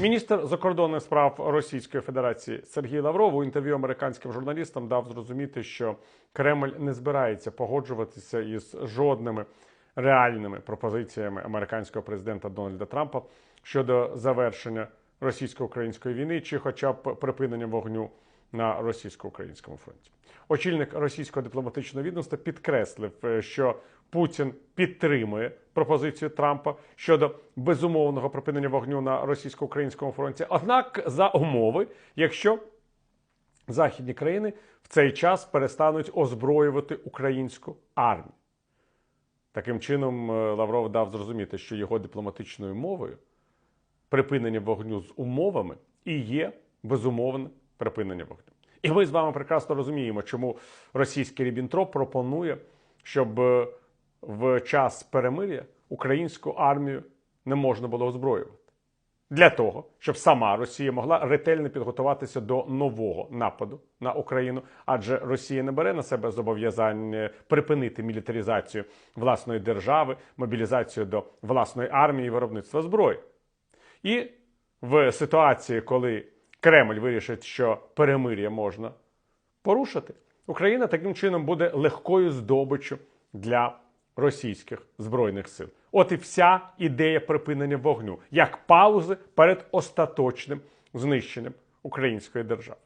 Міністр закордонних справ Російської Федерації Сергій Лавров у інтерв'ю американським журналістам дав зрозуміти, що Кремль не збирається погоджуватися із жодними реальними пропозиціями американського президента Дональда Трампа щодо завершення російсько-української війни чи, хоча б припинення вогню на російсько-українському фронті. Очільник російського дипломатичного відомства підкреслив, е, що Путін підтримує пропозицію Трампа щодо безумовного припинення вогню на російсько-українському фронті. Однак за умови, якщо західні країни в цей час перестануть озброювати українську армію. Таким чином, е, Лавров дав зрозуміти, що його дипломатичною мовою припинення вогню з умовами і є безумовне припинення вогню. І ми з вами прекрасно розуміємо, чому російський Рібінтроп пропонує, щоб е, в час перемир'я українську армію не можна було озброювати. Для того, щоб сама Росія могла ретельно підготуватися до нового нападу на Україну, адже Росія не бере на себе зобов'язання припинити мілітаризацію власної держави, мобілізацію до власної армії і виробництва зброї. І в ситуації, коли Кремль вирішить, що перемир'я можна порушити, Україна таким чином буде легкою здобиччю для російських збройних сил. От і вся ідея припинення вогню як паузи перед остаточним знищенням української держави.